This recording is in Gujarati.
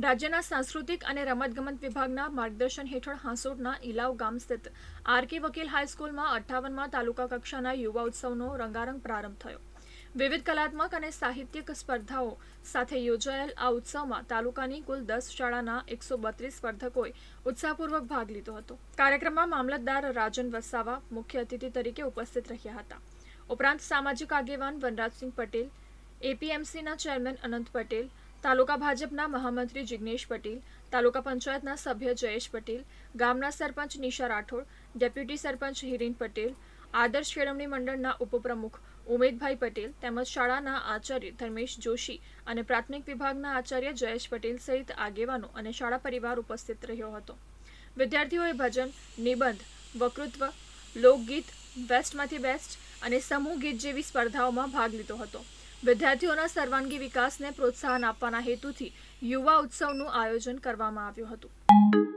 રાજ્યના સાંસ્કૃતિક અને રમતગમત વિભાગના માર્ગદર્શન હેઠળ હાંસોટના ઇલાવ ગામ સ્થિત આરકે વકીલ હાઈસ્કૂલમાં અઠ્ઠાવનમાં તાલુકા કક્ષાના યુવા ઉત્સવનો રંગારંગ પ્રારંભ થયો. વિવિધ કલાત્મક અને સાહિત્યિક સ્પર્ધાઓ સાથે યોજાયેલ આ ઉત્સવમાં તાલુકાની કુલ દસ શાળાના એકસો બત્રીસ સ્પર્ધકોએ ઉત્સાહપૂર્વક ભાગ લીધો હતો. કાર્યક્રમમાં મામલતદાર રાજન વસાવા મુખ્ય અતિથિ તરીકે ઉપસ્થિત રહ્યા હતા. ઉપરાંત સામાજિક આગેવાન વનરાજસિંહ પટેલ, એપીએમસીના ચેરમેન અનંત પટેલ તાલુકા ભાજપના મહામંત્રી જિગ્નેશ પટેલ, તાલુકા પંચાયતના સભ્ય જયેશ પટેલ, ગામના સરપંચ નિશા રાઠોડ, ડેપ્યુટી સરપંચ હિરેન પટેલ, આદર્શ કેળવણી મંડળના ઉપપ્રમુખ ઉમેદભાઈ પટેલ તેમજ શાળાના આચાર્ય ધર્મેશ જોશી અને પ્રાથમિક વિભાગના આચાર્ય જયેશ પટેલ સહિત આગેવાનો અને શાળા પરિવાર ઉપસ્થિત રહ્યો હતો. વિદ્યાર્થીઓએ ભજન, નિબંધ, વકૃત્વ, લોકગીત બેસ્ટમાંથી બેસ્ટ અને સમૂહ ગીત જેવી સ્પર્ધાઓમાં ભાગ લીધો હતો. વિદ્યાર્થીઓના સર્વાંગી વિકાસને પ્રોત્સાહન આપવાના હેતુથી યુવા ઉત્સવનું આયોજન કરવામાં આવ્યું હતું.